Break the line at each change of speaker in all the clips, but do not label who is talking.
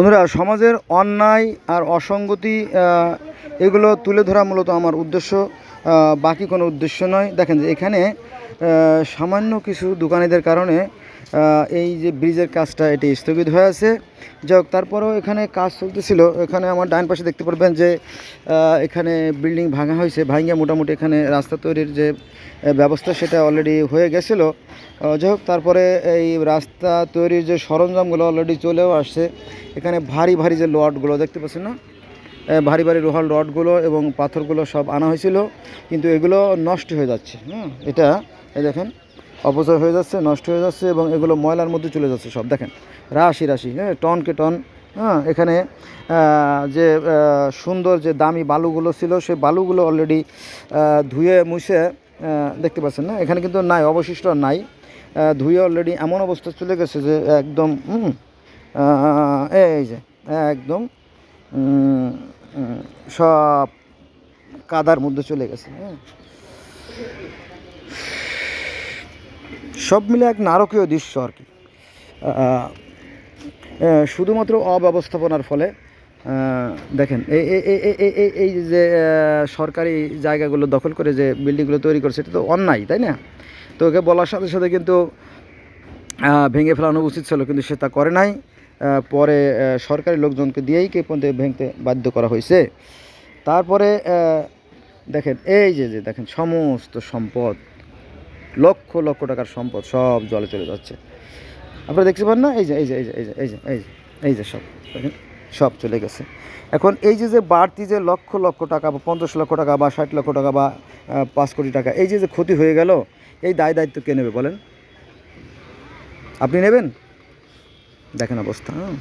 বন্ধুরা, সমাজের অন্যায় আর অসঙ্গতি এগুলো তুলে ধরা মূলত আমার উদ্দেশ্য বাকি কোনো উদ্দেশ্য নয়। দেখেন যে এখানে সামান্য কিছু দোকানিদের কারণে এই যে ব্রিজের কাজটা এটি স্থগিত হয়ে আছে। যাই তারপরেও এখানে কাজ চলতেছিল। এখানে আমার ডান পাশে দেখতে পারবেন যে এখানে বিল্ডিং ভাঙা হয়েছে ভাঙিয়া মোটামুটি এখানে রাস্তা তৈরির যে ব্যবস্থা সেটা অলরেডি হয়ে গেছিল। যাই হোক, তারপরে এই রাস্তা তৈরির যে সরঞ্জামগুলো অলরেডি চলেও আসছে। এখানে ভারী ভারী যে লটগুলো দেখতে পাচ্ছেন না? ভারী ভারী রোহাল রডগুলো এবং পাথরগুলো সব আনা হয়েছিল। কিন্তু এগুলো নষ্ট হয়ে যাচ্ছে। হ্যাঁ এটা এই দেখেন। অপচয় হয়ে যাচ্ছে, নষ্ট হয়ে যাচ্ছে এবং এগুলো ময়লার মধ্যে চলে যাচ্ছে সব। দেখেন, রাশি রাশি হ্যাঁ টনকে টন হ্যাঁ এখানে যে সুন্দর যে দামি বালুগুলো ছিল সেই বালুগুলো অলরেডি ধুয়ে মুছে দেখতে পাচ্ছেন না? এখানে কিন্তু নাই, অবশিষ্ট নাই। ধুয়ে অলরেডি এমন অবস্থা চলে গেছে যে একদম এই যে, একদম সব কাদার মধ্যে চলে গেছে হ্যাঁ। সব মিলে এক নারকীয় দৃশ্য আর কি। শুধুমাত্র অব্যবস্থাপনার ফলে দেখেন এই- এই যে সরকারি জায়গাগুলো দখল করে যে বিল্ডিংগুলো তৈরি করছে, এটা তো অন্যায়, তাই না? তো ওকে বলার সাথে সাথে কিন্তু ভেঙে ফেলানো উচিত ছিল, কিন্তু সে তা করে নাই। পরে সরকারি লোকজনকে দিয়েই কে পর্যন্ত ভেঙতে বাধ্য করা হয়েছে। তারপরে দেখেন, এই যে যে দেখেন, সমস্ত সম্পদ লক্ষ লক্ষ টাকার সম্পদ সব জলে চলে যাচ্ছে। আপনারা দেখতে পান না? এই যে এই যে এই যে এই যে এই যে এই যে এই যে সব, দেখেন, সব চলে গেছে। এখন এই যে যে বাড়তি যে লক্ষ লক্ষ টাকা বা পঞ্চাশ লক্ষ টাকা বা ষাট লক্ষ টাকা বা পাঁচ কোটি টাকা, এই যে যে ক্ষতি হয়ে গেল, এই দায় দায়িত্ব কে নেবে বলেন? আপনি নেবেন? দেখেন অবস্থা হ্যাঁ।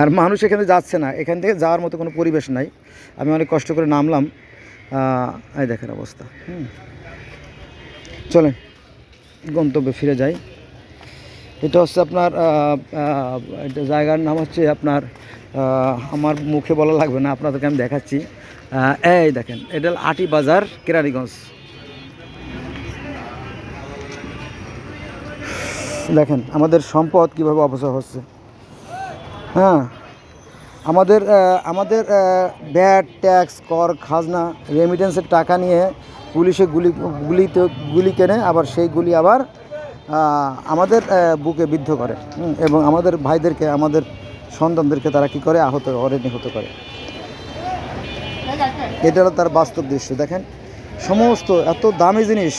আর মানুষ এখানে যাচ্ছে না। এখান থেকে যাওয়ার মতো কোনো পরিবেশ নাই। আমি অনেক কষ্ট করে নামলাম। এই দেখেন অবস্থা। হুম। চলেন, গন্তব্যে ফিরে যাই। এটা হচ্ছে আপনার জায়গার নাম হচ্ছে আপনার আমার মুখে বলা লাগবে না, আপনাদেরকে আমি দেখাচ্ছি। এই দেখেন, এটা আটি বাজার, কেরানীগঞ্জ। দেখেন, আমাদের সম্পদ কীভাবে অপচয় হচ্ছে। হ্যাঁ আমাদের আমাদের ব্যাট, ট্যাক্স, কর, খাজনা রেমিটেন্সের টাকা নিয়ে পুলিশে গুলি, গুলিতে, গুলি কেনে আবার সেই গুলি আবার আমাদের বুকে বিদ্ধ করে। এবং আমাদের ভাইদেরকে, আমাদের সন্তানদেরকে তারা কি করে? আহত করে নিহত করে। এটা হলো তার বাস্তব দৃশ্য। দেখেন, সমস্ত এত দামি জিনিস।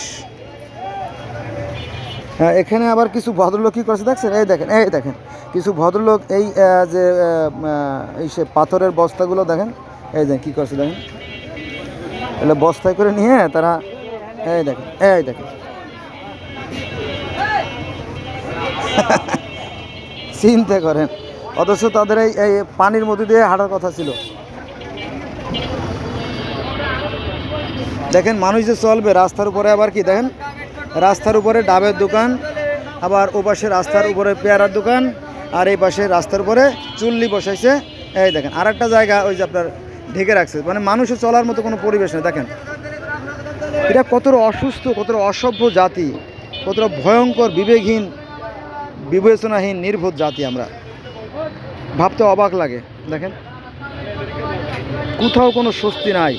হ্যাঁ এখানে আবার কিছু ভদ্রলোক কী করছে। দেখছেন? এই দেখেন এই দেখেন। কিছু ভদ্রলোক এই যে এই সে পাথরের বস্তাগুলো দেখেন। এই দেখেন কী করছে দেখেন? এগুলো বস্তায় করে নিয়ে তারা, এই দেখেন এই দেখেন। চিন্তা করেন, অথচ তাদের এই এই পানির মধ্যে দিয়ে হাঁটার কথা ছিল। দেখেন, মানুষ যে চলবে, রাস্তার উপরে আবার কি দেখেন? রাস্তার উপরে ডাবের দোকান, আবার ওপাশে রাস্তার উপরে পেয়ারার দোকান আর এই পাশে রাস্তার উপরে চুল্লি বসাইছে। এই দেখেন আর একটা জায়গা ওই যে আপনার ঢেকে রাখছে। মানে মানুষের চলার মতো কোনো পরিবেশ নেই, দেখেন। এটা কতটা অসুস্থ, কতটা অসভ্য জাতি, কতটা ভয়ঙ্কর, বিবেকহীন, বিবেচনাহীন, নির্বোধ জাতি আমরা। ভাবতে অবাক লাগে, দেখেন। কোথাও কোনো স্বস্তি নাই।